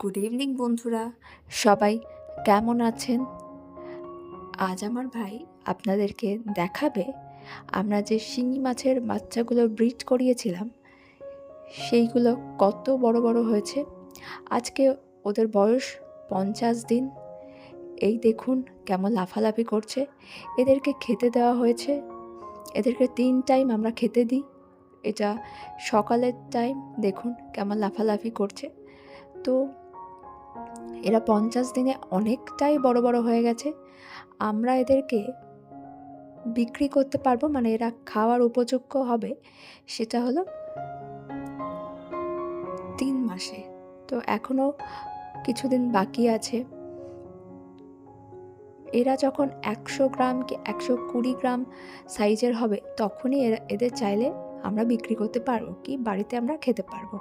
Good evening বন্ধুরা। সবাই কেমন আছেন? আজ আমার ভাই আপনাদেরকে দেখাবে আমরা যে শিঙি মাছের বাচ্চাগুলো ব্রিড করিয়েছিলাম, সেইগুলো কত বড় বড় হয়েছে। আজকে ওদের বয়স পঞ্চাশ দিন। এই দেখুন কেমন লাফালাফি করছে। এদেরকে খেতে দেওয়া হয়েছে। এদেরকে তিন টাইম আমরা খেতে দিই। এটা সকালের টাইম, দেখুন কেমন লাফালাফি করছে। তো এরা পঞ্চাশ দিনে অনেকটাই বড় বড় হয়ে গেছে। আমরা এদেরকে বিক্রি করতে পারব মানে এরা খাওয়ার উপযোগ্য হবে, সেটা হলো তিন মাসে। তো এখনও কিছুদিন বাকি আছে। এরা যখন একশো গ্রাম কি একশো কুড়ি গ্রাম সাইজের হবে, তখনই এরা, এদের চাইলে আমরা বিক্রি করতে পারব কি বাড়িতে আমরা খেতে পারব।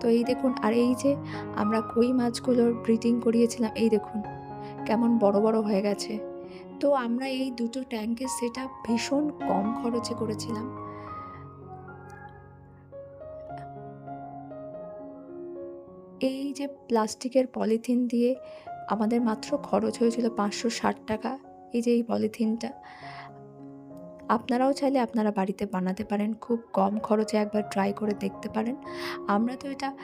তো এই দেখুন, আর এই যে আমরা কই মাছগুলোর ব্রিডিং করিয়েছিলাম, এই দেখুন, কেমন বড় বড় হয়ে গেছে। তো আমরা এই দুটো ট্যাঙ্কের সেটা ভীষণ কম খরচে করেছিলাম। এই যে প্লাস্টিকের পলিথিন দিয়ে আমাদের মাত্র খরচ হয়েছিল পাঁচশো ষাট টাকা, এই যে এই পলিথিনটা আপনারাও চাইলে আপনারা বাড়িতে বানাতে পারেন, খুব কম খরচে একবার ট্রাই করে দেখতে পারেন। আমরা তো এটা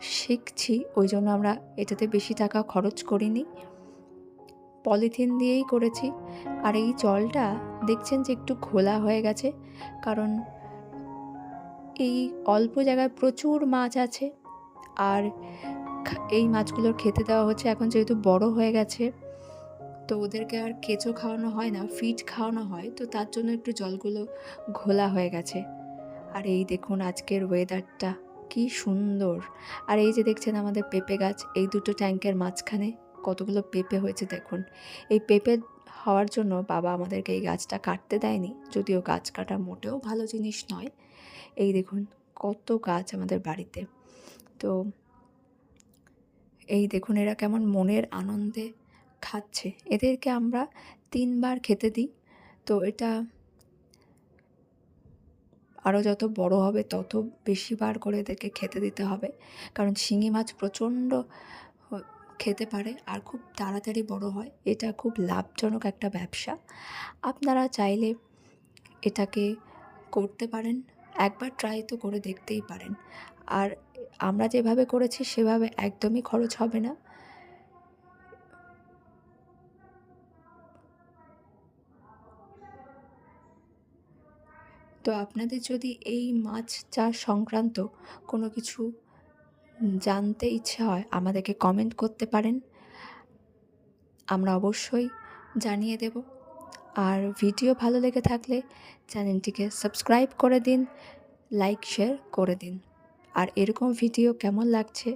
শিখছি, ওই জন্য আমরা এটাতে বেশি টাকা খরচ করিনি। পলিথিন দিয়েই করেছি। আর এই জলটা দেখছেন যে একটু ঘোলা হয়ে গেছে, কারণ এই অল্প জায়গায় প্রচুর মাছ আছে। আর এই মাছগুলোর খেতে দেওয়া হচ্ছে, এখন যেহেতু বড় হয়ে গেছে তো ওদেরকে আর কেঁচো খাওয়ানো হয় না ফিড খাওয়ানো হয়, তো তার জন্য একটু জলগুলো ঘোলা হয়ে গেছে। আর এই দেখুন আজকের ওয়েদারটা কি সুন্দর। আর এই যে দেখছেন আমাদের পেঁপে গাছ, এই দুটো ট্যাঙ্কের মাঝখানে কতগুলো পেঁপে হয়েছে দেখুন। এই পেঁপে হওয়ার জন্য বাবা আমাদেরকে এই গাছটা কাটতে দেয়নি, যদিও গাছ কাটা মোটেও ভালো জিনিস নয়। এই দেখুন কত গাছ আমাদের বাড়িতে। তো এই দেখুন এরা কেমন মনের আনন্দে খাচ্ছে। এদেরকে আমরা তিনবার খেতে দিই। তো এটা আরও যত বড় হবে, তত বেশি বার করে এদেরকে খেতে দিতে হবে। কারণ শিঙি মাছ প্রচণ্ড খেতে পারে আর খুব তাড়াতাড়ি বড় হয়। এটা খুব লাভজনক একটা ব্যবসা। আপনারা চাইলে এটাকে করতে পারেন। একবার ট্রাই তো করে দেখতেই পারেন। আর আমরা যেভাবে করেছি, সেভাবে একদমই খরচ হবে না। তো আপনাদের যদি এই মাছ চাষ সংক্রান্ত কোনো কিছু জানতে ইচ্ছে হয়, আমাদেরকে কমেন্ট করতে পারেন। আমরা অবশ্যই জানিয়ে দেব। আর ভিডিও ভালো লেগে থাকলে চ্যানেলটিকে সাবস্ক্রাইব করে দিন লাইক শেয়ার করে দিন। আর এরকম ভিডিও কেমন লাগছে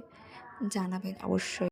জানাবেন অবশ্যই।